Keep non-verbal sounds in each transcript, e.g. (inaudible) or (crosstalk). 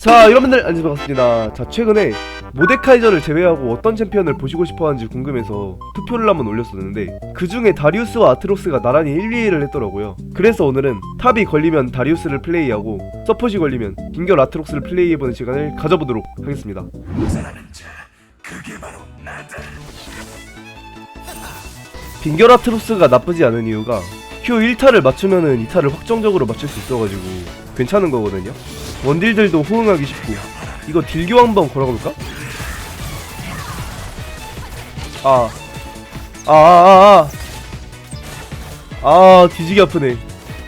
자 여러분들 안녕히 반갑습니다. 자 최근에 모데카이저를 제외하고 어떤 챔피언을 보시고 싶어하는지 궁금해서 투표를 한번 올렸었는데 그 중에 다리우스와 아트록스가 나란히 1, 2위를 했더라고요. 그래서 오늘은 탑이 걸리면 다리우스를 플레이하고 서폿이 걸리면 빙결 아트록스를 플레이해보는 시간을 가져보도록 하겠습니다. 빙결 아트록스가 나쁘지 않은 이유가 Q 1타를 맞추면은 2타를 확정적으로 맞출 수 있어가지고 괜찮은 거거든요 원딜들도 호응하기 쉽고 이거 딜교 한번 걸어볼까? 아. 아, 아, 아, 아. 아, 뒤지기 아프네.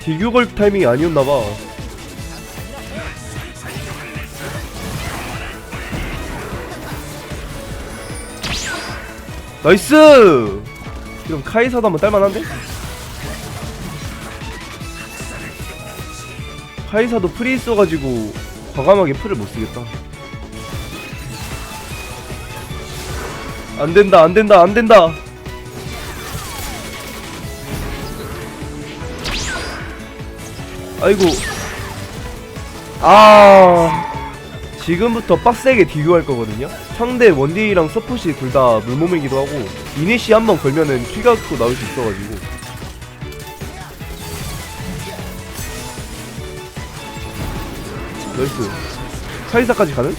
딜교 걸 타이밍이 아니었나봐. 나이스! 그럼 카이사도 한번 딸만한데? 카이사도 프리 있어가지고 과감하게 풀을 못 쓰겠다. 안 된다, 안 된다, 안 된다. 아이고. 아. 지금부터 빡세게 비교할 거거든요. 상대 원딜이랑 서폿이 둘 다 물몸이기도 하고 이니시 한번 걸면은 킬각도 나올 수 있어가지고 나이스. 카이사까지 가는?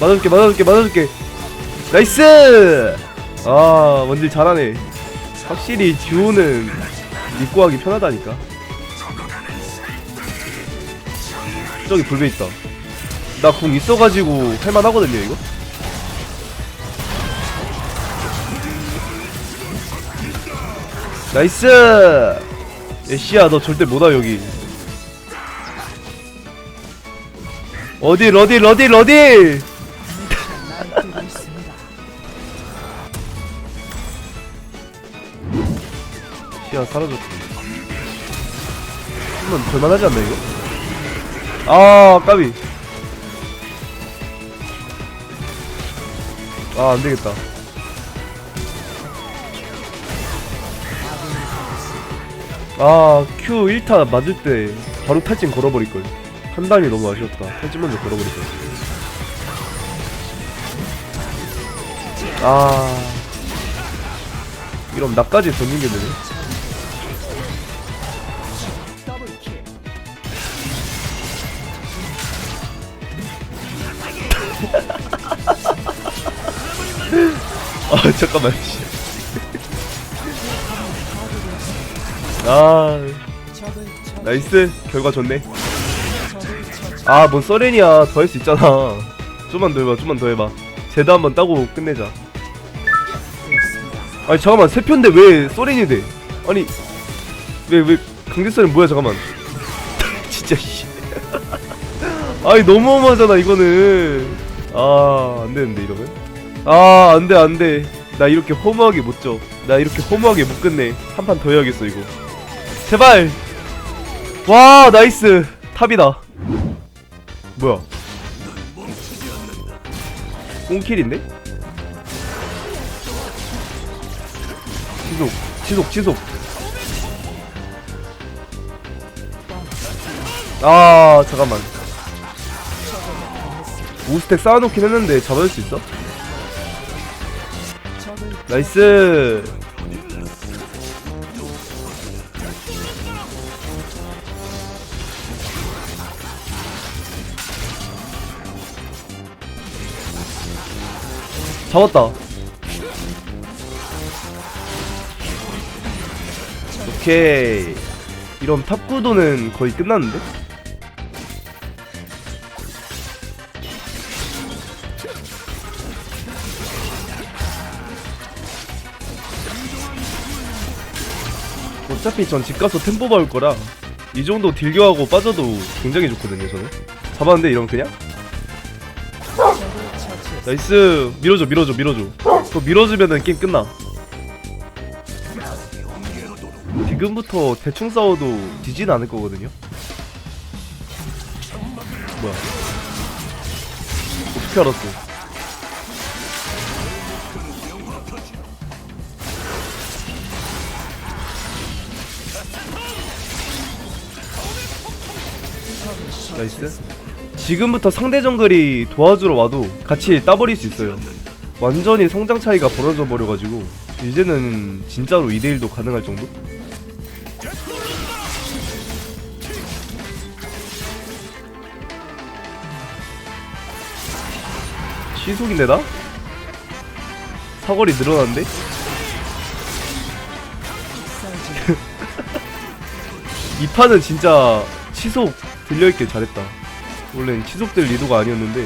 맞아줄게 맞아줄게 맞아줄게. 나이스! 아 원딜 잘하네. 확실히 듀오는 입고 하기 편하다니까. 저기 불배 있다. 나 궁 있어가지고 할만하거든요 이거? 나이스 애쉬야 너 절대 못 와 여기. 어딜 어딜 어딜 어딜! (laughs) 시야 사라졌지. 한번 볼만하지 않나 이거? 아 까비. 아 안되겠다 아 Q 1타 맞을 때 바로 탈진 걸어버릴걸. 한 단이 너무 아쉬웠다. 탈진 먼저 걸어버릴걸. 아. 이러면 나까지 던진 게 되네. (laughs) 아 잠깐만 아 나이스. 결과 좋네. 아뭔 써렌이야. 더 할 수 있잖아. 좀만 더 해봐 좀만 더 해봐. 제드 한번 따고 끝내자. 아니 잠깐만. 세 편인데 왜 써렌이 돼? 아니 왜 왜 강제 써렌 뭐야 잠깐만. (laughs) 진짜 씨. (laughs) 아니 너무 어마하잖아 이거는. 아 안되는데 이러면? 아 안돼 안돼. 나 이렇게 허무하게 못져나 이렇게 허무하게 못 끝내. 한 판 더 해야겠어 이거 제발. 와 나이스. 탑이다. 뭐야? 꽁킬인데? 지속 지속 지속. 아 잠깐만. 5스택 쌓아놓긴 했는데 잡아줄 수 있어? 나이스 잡았다. 오케이. 이런 탑구도는 거의 끝났는데? 어차피 전 집 가서 템포 봐올 거라 이 정도 딜교하고 빠져도 굉장히 좋거든요 저는. 잡았는데 이러면 그냥 나이스. 밀어줘 밀어줘 밀어줘. 그거 밀어주면은 게임 끝나. 지금부터 대충 싸워도 지진 않을 거거든요? 뭐야? 어떻게 알았어? 나이스 지금부터 상대 정글이 도와주러 와도 같이 따버릴 수 있어요 완전히 성장 차이가 벌어져 버려가지고 이제는 진짜로 2대1도 가능할 정도? 시속인데 나? 사거리 늘어났는데? (laughs) 이 판은 진짜 치속 들려있길 잘했다 원래 치속될 리도가 아니었는데.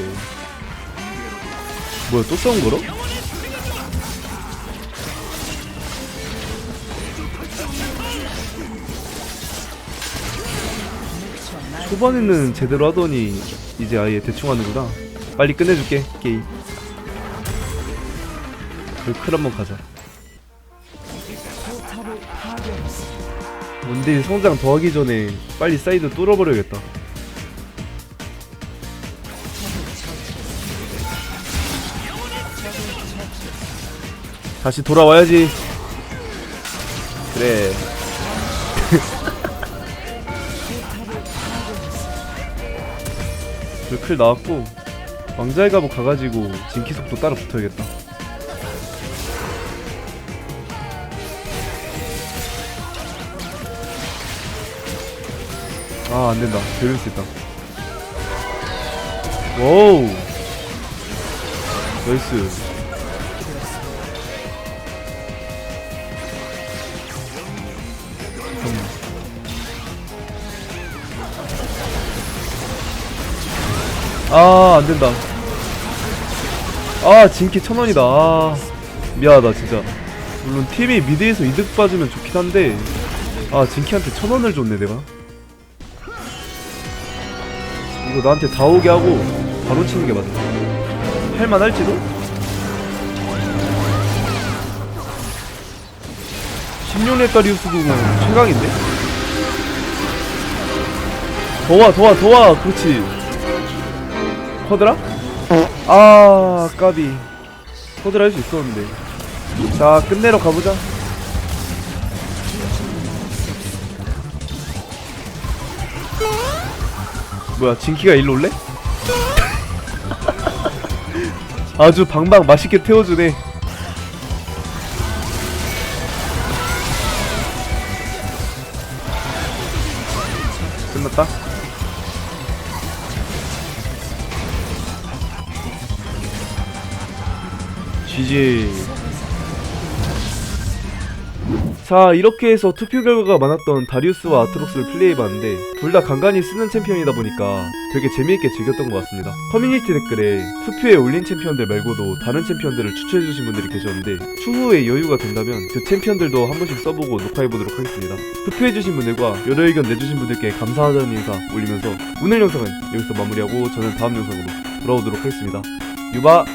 뭐야 또 싸운 거로? 초반에는 제대로 하더니 이제 아예 대충 하는구나. 빨리 끝내줄게 게임. 불클 한번 가자. 원딜 성장 더하기 전에 빨리 사이드 뚫어버려야겠다 다시 돌아와야지. 그래. (laughs) 불클 나왔고 왕자의 갑옷 가가지고 진키 속도 따라 붙어야겠다. 아 안된다. 배울 수 있다. 와우! 나이스 아 안된다 아 진키 천원이다 아 미안하다 진짜 물론 팀이 미드에서 이득 빠지면 좋긴 한데 아 진키한테 천원을 줬네 내가 이거 나한테 다 오게 하고 바로 치는 게 맞아. 할만할지도? 16렙 다리우스도 최강인데? 더와 더와 더와 그렇지 커드라? 아 까비 커드라 할 수 있었는데 자 끝내러 가보자 뭐야 진키가 일로 올래? (laughs) 아주 방방 맛있게 태워주네 GG 자 이렇게 해서 투표 결과가 많았던 다리우스와 아트록스를 플레이해봤는데 둘 다 간간히 쓰는 챔피언이다 보니까 되게 재미있게 즐겼던 것 같습니다. 커뮤니티 댓글에 투표에 올린 챔피언들 말고도 다른 챔피언들을 추천해주신 분들이 계셨는데 추후에 여유가 된다면 그 챔피언들도 한 번씩 써보고 녹화해보도록 하겠습니다. 투표해주신 분들과 여러 의견 내주신 분들께 감사하다는 인사 올리면서 오늘 영상은 여기서 마무리하고 저는 다음 영상으로 돌아오도록 하겠습니다. 유바